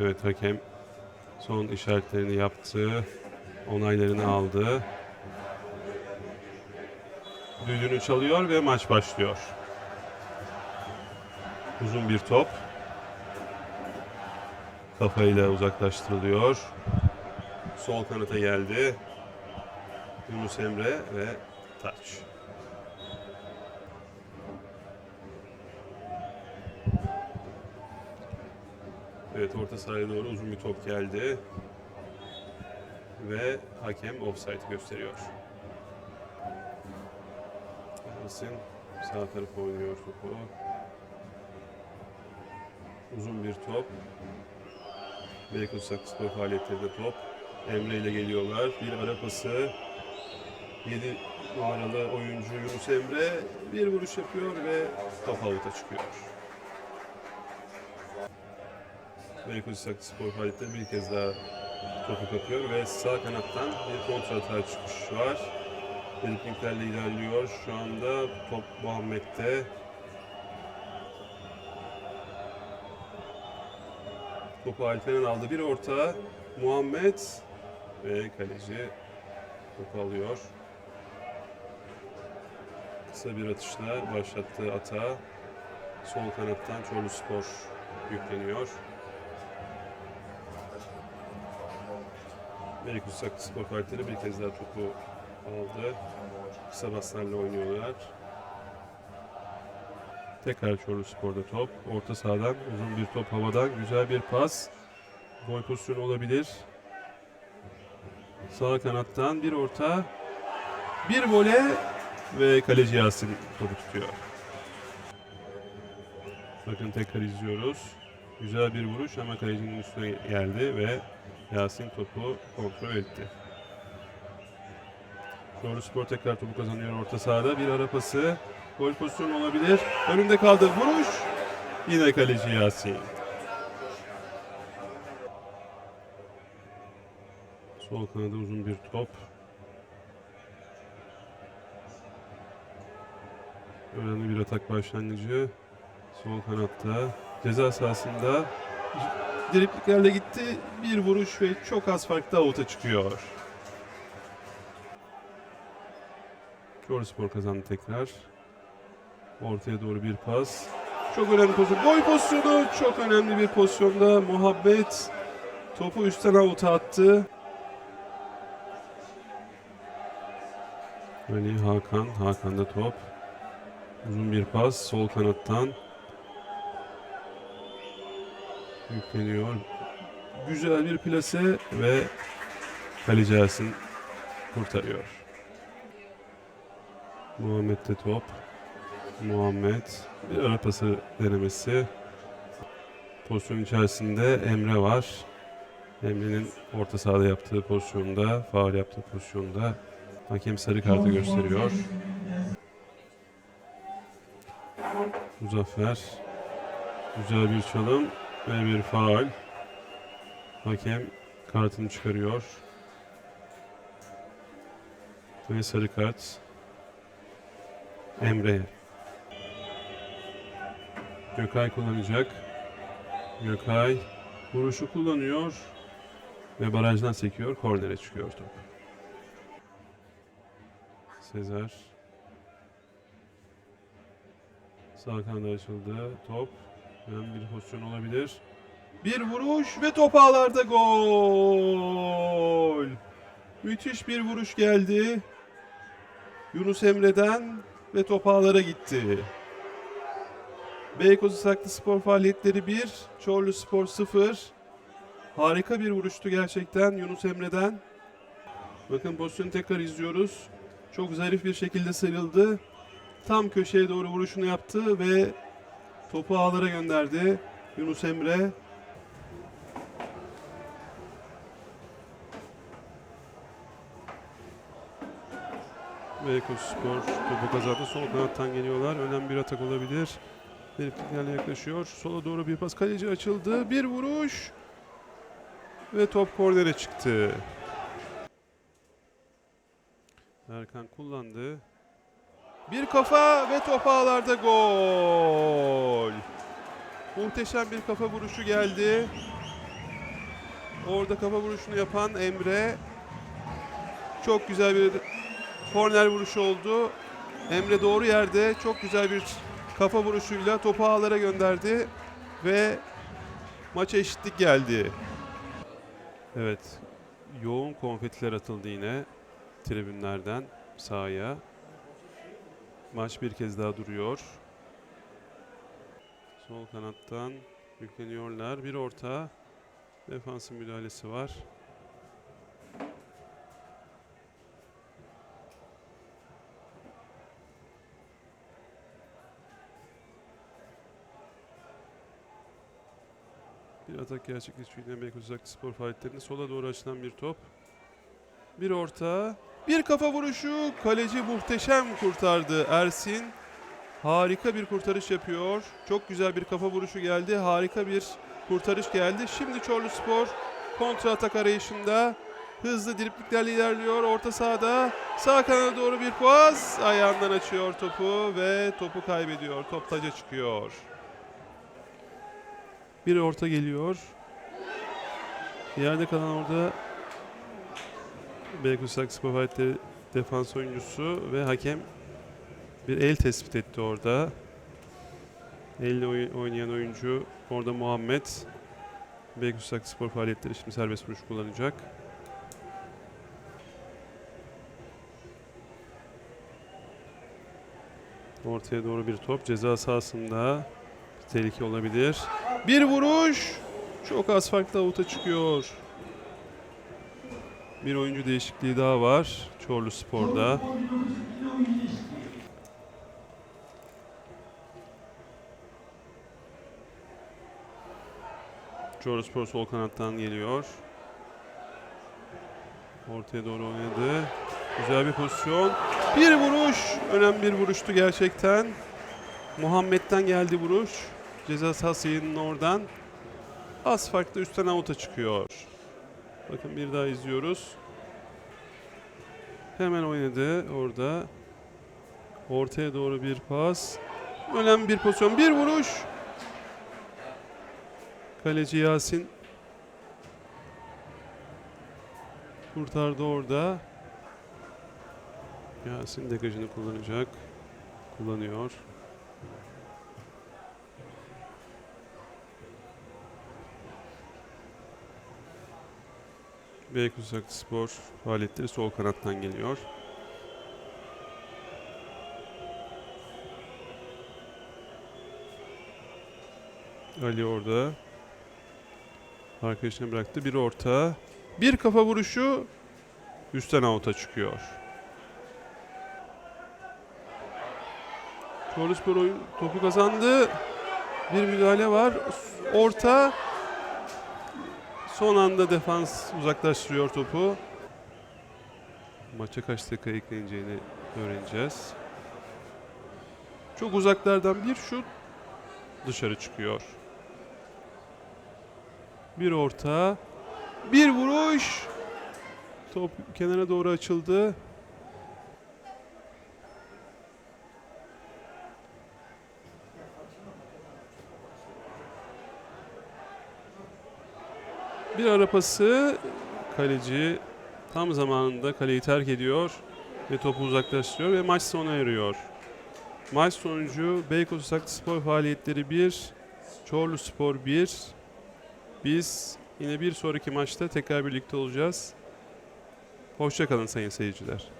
Evet hakem son işaretlerini yaptı. Onaylarını aldı. Düdüğünü çalıyor ve maç başlıyor. Uzun bir top. Kafayla uzaklaştırılıyor. Sol kanata geldi. Yunus Emre ve taç. Evet orta sahaya doğru uzun bir top geldi. Ve hakem offside gösteriyor. Yasin sağ tarafa oynuyor topu. Uzun bir top. Beykoz Sakspor faaliyetlerinde top. Emre ile geliyorlar. Bir ara pası. 7 numaralı oyuncu Yunus Emre bir vuruş yapıyor ve top avuta çıkıyor. Beykoz Sakspor faaliyetleri bir kez daha topu kapıyor ve sağ kanattan bir kontra atağa çıkış var. Dripliklerle ilerliyor. Şu anda top Muhammed'de. Topu Alperen aldı. Bir orta. Muhammed ve kaleci topu alıyor. Kısa bir atışla başlattığı ata sol kanattan Çorlu Spor yükleniyor. Beykoz Saklı Spor Partileri bir kez daha topu aldı. Kısa baslarla oynuyorlar. Tekrar Çorlu Spor'da top. Orta sahadan uzun bir top havadan. Güzel bir pas. Gol pozisyonu olabilir. Sağ kanattan bir orta. Bir vole ve kaleci Yasin topu tutuyor. Bakın tekrar izliyoruz. Güzel bir vuruş ama kalecinin üstüne geldi ve Yasin topu kontrol etti. Çorlu Spor tekrar topu kazanıyor orta sahada. Bir ara pası. Gol pozisyonu olabilir. Önünde kaldı vuruş. Yine kaleci Yasin. Sol kanada uzun bir top. Önemli bir atak başlangıcı. Sol kanatta. Ceza sahasında dripliklerle gitti. Bir vuruş ve çok az farklı avuta çıkıyor. Spor kazandı tekrar. Ortaya doğru bir pas. Çok önemli pozisyon. Gol pozisyonu çok önemli bir pozisyonda. Muhabbet topu üstten avuta attı. Ali Hakan. Hakan'da top. Uzun bir pas. Sol kanattan. Yükleniyor. Güzel bir plase ve kaleci Ersin kurtarıyor. Muhammed'de top. Muhammed bir ara pası denemesi. Pozisyon içerisinde Emre var. Emre'nin orta sahada yaptığı pozisyonda, faul yaptığı pozisyonda hakem sarı kartı gösteriyor. Muzaffer güzel bir çalım ve bir faul. Hakem kartını çıkarıyor. Ve sarı kart Emre. Gökay kullanacak. Gökay vuruşu kullanıyor ve barajdan sekiyor. Kornere çıkıyor top. Sezer. Sağ kanada açıldı. Top. Hemen bir pozisyon olabilir. Bir vuruş ve top ağlarda gol. Müthiş bir vuruş geldi. Yunus Emre'den ve top ağlara gitti. Beykoz Saklı Spor faaliyetleri 1, Çorlu Spor 0. Harika bir vuruştu gerçekten Yunus Emre'den. Bakın pozisyonu tekrar izliyoruz. Çok zarif bir şekilde sıyrıldı. Tam köşeye doğru vuruşunu yaptı ve topu ağlara gönderdi Yunus Emre. Beykoz Spor topu kazandı. Sol kanattan geliyorlar. Önemli bir atak olabilir. Herifliklerle yaklaşıyor. Sola doğru bir pas. Kaleci açıldı. Bir vuruş. Ve top kornere çıktı. Erkan kullandı. Bir kafa ve top ağlarda gol. Muhteşem bir kafa vuruşu geldi. Orada kafa vuruşunu yapan Emre. Çok güzel bir korner vuruşu oldu. Emre doğru yerde çok güzel bir kafa vuruşuyla topu ağlara gönderdi ve maça eşitlik geldi. Evet, yoğun konfetiler atıldı yine tribünlerden sahaya. Maç bir kez daha duruyor. Sol kanattan yükleniyorlar. Bir orta defansın müdahalesi var. Bir atak gerçekleşiyor Beykoz Uzaklı Spor faaliyetlerinde. Sola doğru açılan bir top. Bir orta. Bir kafa vuruşu. Kaleci muhteşem kurtardı Ersin. Harika bir kurtarış yapıyor. Çok güzel bir kafa vuruşu geldi. Harika bir kurtarış geldi. Şimdi Çorlu Spor kontra atak arayışında hızlı dripliklerle ilerliyor. Orta sahada sağ kanada doğru bir pas. Ayağından açıyor topu ve topu kaybediyor. Top taca çıkıyor. Bir orta geliyor. Yerde kalan orada Beykoz Spor Faaliyetleri defans oyuncusu ve hakem bir el tespit etti orada. Elle oy- oynayan oyuncu orada Muhammed. Beykoz Spor Faaliyetleri şimdi serbest vuruş kullanacak. Ortaya doğru bir top. Ceza sahasında tehlike olabilir. Bir vuruş. Çok az farklı avuta çıkıyor. Bir oyuncu değişikliği daha var. Çorlu Spor'da. Çorlu Spor sol kanattan geliyor. Ortaya doğru oynadı. Güzel bir pozisyon. Bir vuruş. Önemli bir vuruştu gerçekten. Muhammed'den geldi vuruş. Ceza sahası oradan. Az farklı üstten avuta çıkıyor. Bakın bir daha izliyoruz. Hemen oynadı orada. Ortaya doğru bir pas. Önemli bir pozisyon. Bir vuruş. Kaleci Yasin kurtardı orada. Yasin degajını kullanacak. Kullanıyor. Beykoz Spor faaliyetleri sol kanattan geliyor. Ali orada. Arkadaşına bıraktı. Bir orta. Bir kafa vuruşu üstten avuta çıkıyor. Çorluspor oyun topu kazandı. Bir müdahale var. Orta. Son anda defans uzaklaştırıyor topu. Maça kaç dakika ekleneceğini öğreneceğiz. Çok uzaklardan bir şut dışarı çıkıyor. Bir orta. Bir vuruş. Top kenara doğru açıldı. Bir ara pası kaleci tam zamanında kaleyi terk ediyor ve topu uzaklaştırıyor ve maç sona eriyor. Maç sonucu Beykoz Saklı Spor faaliyetleri 1, Çorlu Spor 1. Biz yine bir sonraki maçta tekrar birlikte olacağız. Hoşçakalın sayın seyirciler.